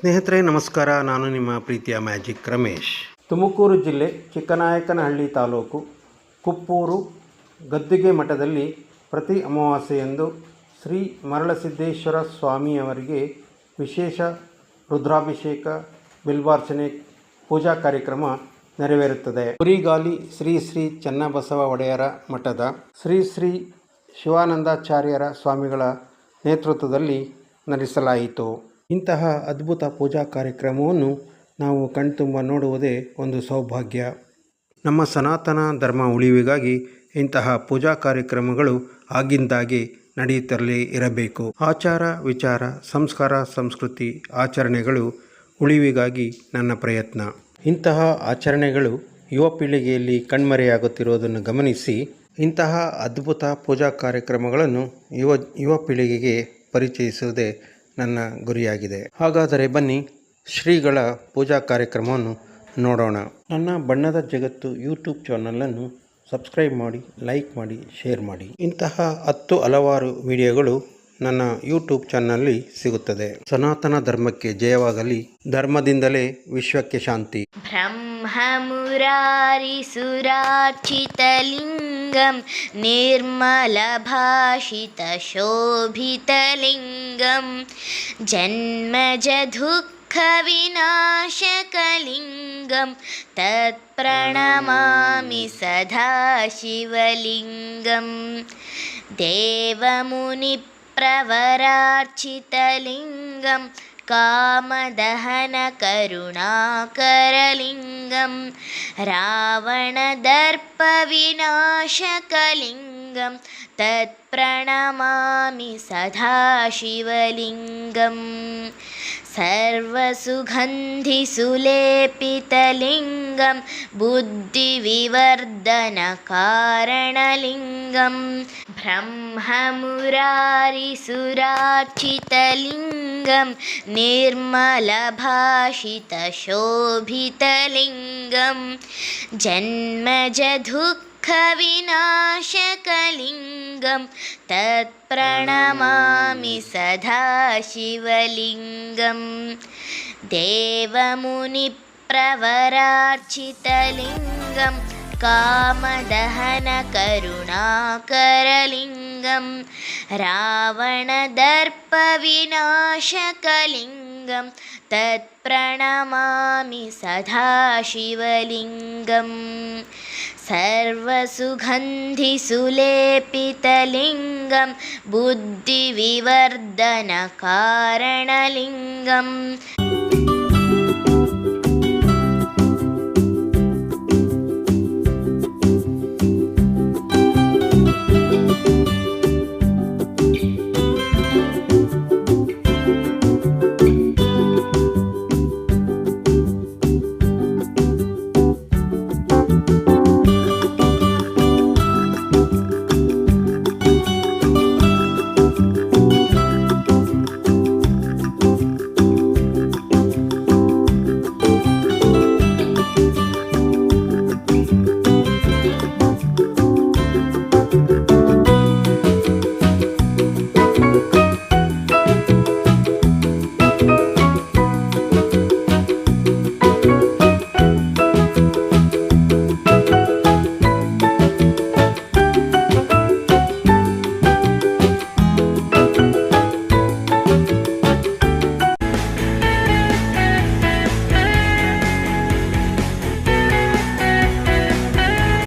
ಸ್ನೇಹಿತರೆ, ನಮಸ್ಕಾರ. ನಾನು ನಿಮ್ಮ ಪ್ರೀತಿಯ ಮ್ಯಾಜಿಕ್ ರಮೇಶ್. ತುಮಕೂರು ಜಿಲ್ಲೆ ಚಿಕ್ಕನಾಯಕನಹಳ್ಳಿ ತಾಲೂಕು ಕುಪ್ಪೂರು ಗದ್ದುಗೆ ಮಠದಲ್ಲಿ ಪ್ರತಿ ಅಮಾವಾಸ್ಯೆಯಂದು ಶ್ರೀ ಮರಳಸಿದ್ದೇಶ್ವರ ಸ್ವಾಮಿಯವರಿಗೆ ವಿಶೇಷ ರುದ್ರಾಭಿಷೇಕ, ಬಿಲ್ವಾರ್ಚನೆ, ಪೂಜಾ ಕಾರ್ಯಕ್ರಮ ನೆರವೇರುತ್ತದೆ. ಕುರಿಗಾಲಿ ಶ್ರೀ ಶ್ರೀ ಚನ್ನಬಸವ ಒಡೆಯರ ಮಠದ ಶ್ರೀ ಶ್ರೀ ಶಿವಾನಂದಾಚಾರ್ಯರ ಸ್ವಾಮಿಗಳ ನೇತೃತ್ವದಲ್ಲಿ ನಡೆಸಲಾಯಿತು. ಇಂತಹ ಅದ್ಭುತ ಪೂಜಾ ಕಾರ್ಯಕ್ರಮವನ್ನು ನಾವು ಕಣ್ತುಂಬ ನೋಡುವುದೇ ಒಂದು ಸೌಭಾಗ್ಯ. ನಮ್ಮ ಸನಾತನ ಧರ್ಮ ಉಳಿವಿಗಾಗಿ ಇಂತಹ ಪೂಜಾ ಕಾರ್ಯಕ್ರಮಗಳು ಆಗಿಂದಾಗೆ ನಡೆಯುತ್ತಲೇ ಇರಬೇಕು. ಆಚಾರ, ವಿಚಾರ, ಸಂಸ್ಕಾರ, ಸಂಸ್ಕೃತಿ ಆಚರಣೆಗಳು ಉಳಿವಿಗಾಗಿ ನನ್ನ ಪ್ರಯತ್ನ. ಇಂತಹ ಆಚರಣೆಗಳು ಯುವ ಪೀಳಿಗೆಯಲ್ಲಿ ಕಣ್ಮರೆಯಾಗುತ್ತಿರುವುದನ್ನು ಗಮನಿಸಿ, ಇಂತಹ ಅದ್ಭುತ ಪೂಜಾ ಕಾರ್ಯಕ್ರಮಗಳನ್ನು ಯುವ ಯುವ ಪೀಳಿಗೆಗೆ ಪರಿಚಯಿಸುವುದೇ ನನ್ನ ಗುರಿಯಾಗಿದೆ. ಹಾಗಾದರೆ ಬನ್ನಿ, ಶ್ರೀಗಳ ಪೂಜಾ ಕಾರ್ಯಕ್ರಮವನ್ನು ನೋಡೋಣ. ನನ್ನ ಬಣ್ಣದ ಜಗತ್ತು ಯೂಟ್ಯೂಬ್ ಚಾನಲನ್ನು ಸಬ್ಸ್ಕ್ರೈಬ್ ಮಾಡಿ, ಲೈಕ್ ಮಾಡಿ, ಶೇರ್ ಮಾಡಿ. ಇಂತಹ ಹತ್ತು ಹಲವಾರು ವಿಡಿಯೋಗಳು ನನ್ನ ಯೂಟ್ಯೂಬ್ ಚಾನಲ್ನಲ್ಲಿ ಸಿಗುತ್ತದೆ ಸನಾತನ ಧರ್ಮಕ್ಕೆ ಜಯವಾಗಲಿ ಧರ್ಮದಿಂದಲೇ ವಿಶ್ವಕ್ಕೆ ಶಾಂತಿ ब्रह्ममुरारिसुरार्चितलिङ्गं निर्मलभाषितशोभितलिङ्गं जन्मजदुःखविनाशकलिङ्गं तत्प्रणमामि सदा शिवलिङ्गं प्रवरार्चितलिङ्गं कामदहनकरुणाकरलिङ्गं रावणदर्पविनाशकलिङ्गम् रावणदर्पविनाशकलिङ्गं तत्प्रणमामि सदा शिवलिङ्गम् सर्वसुगन्धिसुलेपितलिङ्गं बुद्धिविवर्धनकारणलिङ्गं ब्रह्ममुरारिसुरार्चितलिङ्गं निर्मलभाषितशोभितलिङ्गं जन्मजदुःखविनाशकलिङ्गं तत्प्रणमामि सदा शिवलिङ्गं देवमुनिप्रवरार्चितलिङ्गं कामदहनकरुणाकरलिङ्गं रावणदर्पविनाशकलिङ्गं तत्प्रणमामि सदा शिवलिङ्गम् सर्वसुगन्धिसुलेपितलिङ्गं बुद्धिविवर्धनकारणलिङ्गम्